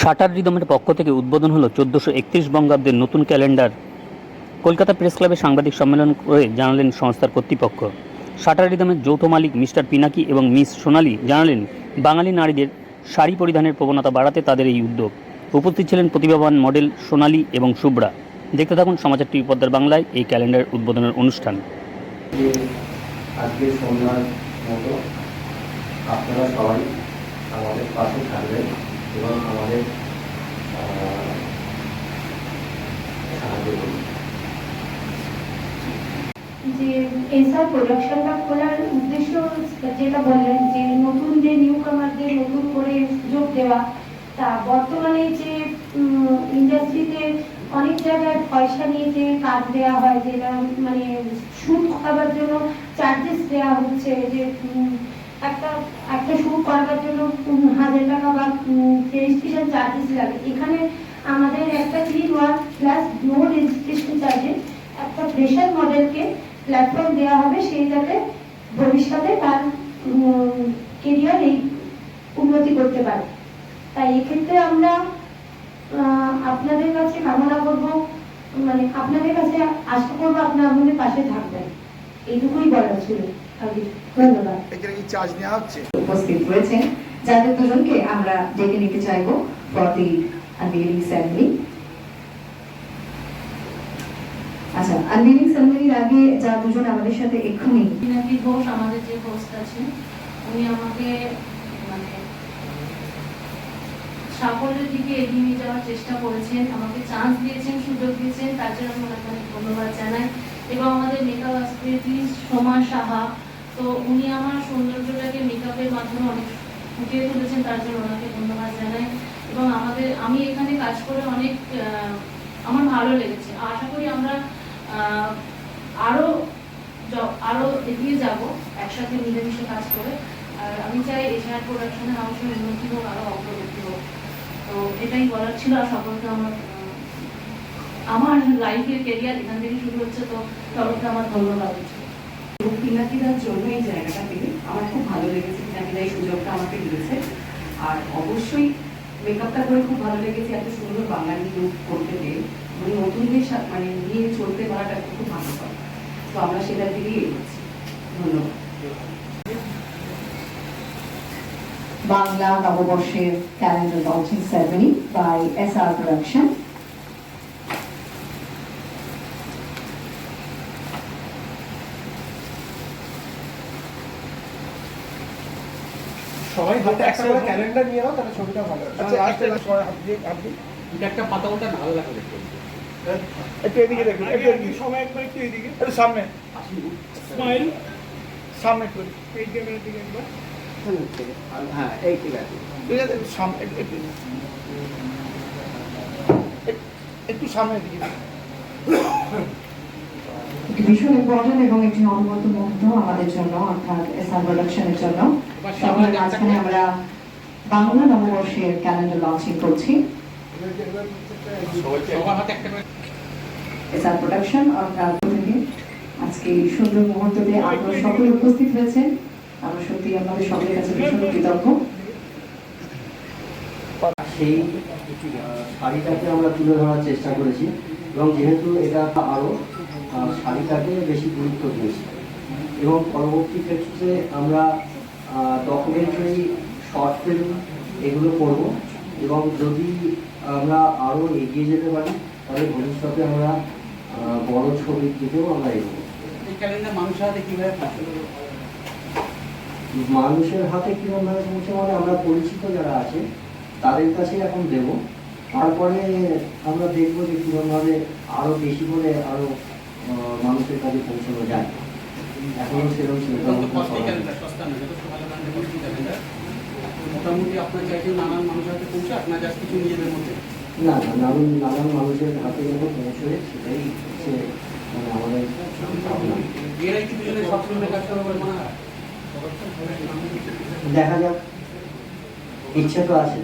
Shutter রিদমের পক্ষ থেকে উদ্বোধন হলো চোদ্দোশো একত্রিশ বঙ্গাব্দের নতুন ক্যালেন্ডার। কলকাতা প্রেস ক্লাবে সাংবাদিক সম্মেলন করে জানালেন সংস্থার কর্তৃপক্ষ। শাটার রিদমের যৌথ মালিক মিস্টার পিনাকি এবং মিস সোনালি জানালেন, বাঙালি নারীদের শাড়ি পরিধানের প্রবণতা বাড়াতে তাদের এই উদ্যোগ। উপস্থিত ছিলেন প্রতিভাবান মডেল সোনালি এবং শুভ্রা। দেখতে থাকুন সমাচার টিভি পদ্মার বাংলায় এই ক্যালেন্ডার উদ্বোধনের অনুষ্ঠান। আজকে সন্ধ্যার মতো আপনারা সবাই আমাদের পাশে থাকবেন। এবং আমাদের সাহায্য করবেন যে এসআর প্রোডাকশনটা খোলার উদ্দেশ্য যেটা বললেন যে নতুন যে নিউ কামারদের নতুন করে দেওয়া, তা বর্তমানে যে ইন্ডাস্ট্রিতে অনেক জায়গায় পয়সা নিয়ে যে কাজ দেওয়া হয়, যেটা মানে শুট করাবার জন্য চার্জেস দেওয়া হচ্ছে, যে একটা একটা শুট করাবার জন্য হাজার টাকা বা রেজিস্ট্রেশন চার্জেস লাগে। এখানে আমাদের একটা three one plus no registration charges একটা ফ্রেশার মডেলকে প্ল্যাটফর্ম দেওয়া হবে, সেই যাতে ভবিষ্যতে তার কেরিয়ার এই উন্নতি করতে পারে। তাই এক্ষেত্রে আমরা আপনাদের কাছে কামনা করব মানে আপনাদের কাছে আশা করব আপনারা আমাদের পাশে থাকবেন। এইটুকুই বলার ছিল। ধন্যবাদ। এখানে কি চার্জ নেওয়া হচ্ছে? উপস্থিত রয়েছেন। যাদের দুজনকে আমরা ডেকে নিতে চাইব ফর দি আনভিলিং সেরেমনি আচ্ছা আনভিলিং সেরেমনির আগে যা দুজন আমাদের সাথে এক্ষুনি পিনাকি ঘোষ আমাদের যে হোস্ট আছেন উনি আমাকে মানে সাফল্যের দিকে এগিয়ে নিয়ে যাওয়ার চেষ্টা করেছেন আমাকে চান্স দিয়েছেন সুযোগ দিয়েছেন তার জন্য আমি অনেক ধন্যবাদ জানাই। এবং আমাদের মেকআপ আর্টিস্ট সোমা সাহা তো উনি আমার সৌন্দর্যটাকে মেকআপের মাধ্যমে অনেক ফুটিয়ে তুলেছেন তার জন্য ওনাকে ধন্যবাদ জানাই। এবং আমাদের আমি এখানে কাজ করে অনেক আমার ভালো লেগেছে। আশা করি আমরা আহ, আরও আরও এগিয়ে যাব একসাথে মিলেমিশে কাজ করে। আর আমি চাই এশিয়ার প্রোডাকশনে হাউসের উন্নতি হোক আরও অগ্রগতি হোক। তো এটাই বলার ছিল আর সকলকে আমার আমার লাইফের কেরিয়ার এখান থেকে শুরু হচ্ছে তো সকলকে আমার ধন্যবাদ। এবং পিনাকিদার জন্য এই জায়গাটা পেয়ে আমার খুব ভালো লেগেছে পিনাকিদা এই সুযোগটা আমাকে দিয়েছে। আর অবশ্যই মেকআপটা করে খুব ভালো লেগেছে, এত সুন্দর বাঙালি লুক করতে পেরে। এবং নতুনদের সাথে মানে নিয়ে চলতে পারাটা খুব ভালো কথা তো আমরা সেটার দিকেই এগোচ্ছি। ধন্যবাদ। বাংলা নববর্ষের calendar launching ceremony by S R production সবাই হাতে একটা করে ক্যালেন্ডার নিয়ে নাও তাহলে ছবিটা ভালো হবে। আচ্ছা সবাই হাত দিয়ে হাত একটা পাতা ওটা ভালো লাগে দেখতে। একটু এদিকে দেখুন একটু এদিকে। সময় একবার একটু এদিকে। একটু সামনে। স্মাইল। সামনে একটু। এই ক্যামেরার দিকে একবার। হ্যাঁ এই ঠিক আছে। ঠিক আছে একটু সামনে একটু একটু। একটু- একটু সামনের দিকে একটি ভীষণ ইম্পর্টেন্ট এবং একটি অনুমত মুহূর্ত আমাদের জন্য, অর্থাৎ এসআর প্রোডাকশনের জন্য। সবার মাঝখানে আমরা বাংলা নববর্ষের ক্যালেন্ডার লঞ্চিং করছি। এসআর প্রোডাকশন অর্থাৎ আজকে এই সুন্দর মুহূর্ততে আপনারা সকলে উপস্থিত হয়েছেন আমরা সত্যি আপনাদের সকলের কাছে ভীষণ কৃতজ্ঞ। সেই শাড়িটাকে আমরা তুলে ধরার চেষ্টা করেছি এবং যেহেতু এটা আরও শাড়িটাকে বেশি গুরুত্ব দিয়েছি। এবং পরবর্তী ক্ষেত্রে আমরা ডকুমেন্টারি শর্ট ফিল্ম এগুলো করব। এবং যদি আমরা আরও এগিয়ে যেতে পারি তাহলে ভবিষ্যতে আমরা বড় ছবির দিকেও আমরা এগোবো। মানুষের হাতে কীভাবে পৌঁছবে মানুষের হাতে কিরকমভাবে পৌঁছে মানে আমরা পরিচিত যারা আছে তাদের কাছে এখন দেব। তারপরে আমরা দেখব যে কিরকমভাবে আরও বেশি করে আরও আহ, মানুষের কাছে পৌঁছানো যায়। এখনও সেরকম চিন্তা করা মোটামুটি আপনার চাইছেন নানান মানুষের হাতে পৌঁছে আপনার জাস্ট কিছু নিজেদের মধ্যে? না না নানান নানান মানুষের হাতে যখন পৌঁছবে সেটাই হচ্ছে মানে আমাদের ভাবনা। এরাই কি দুজনে কাজ করবে বলে মনে? হয় দেখা যাক। ইচ্ছে তো আছে।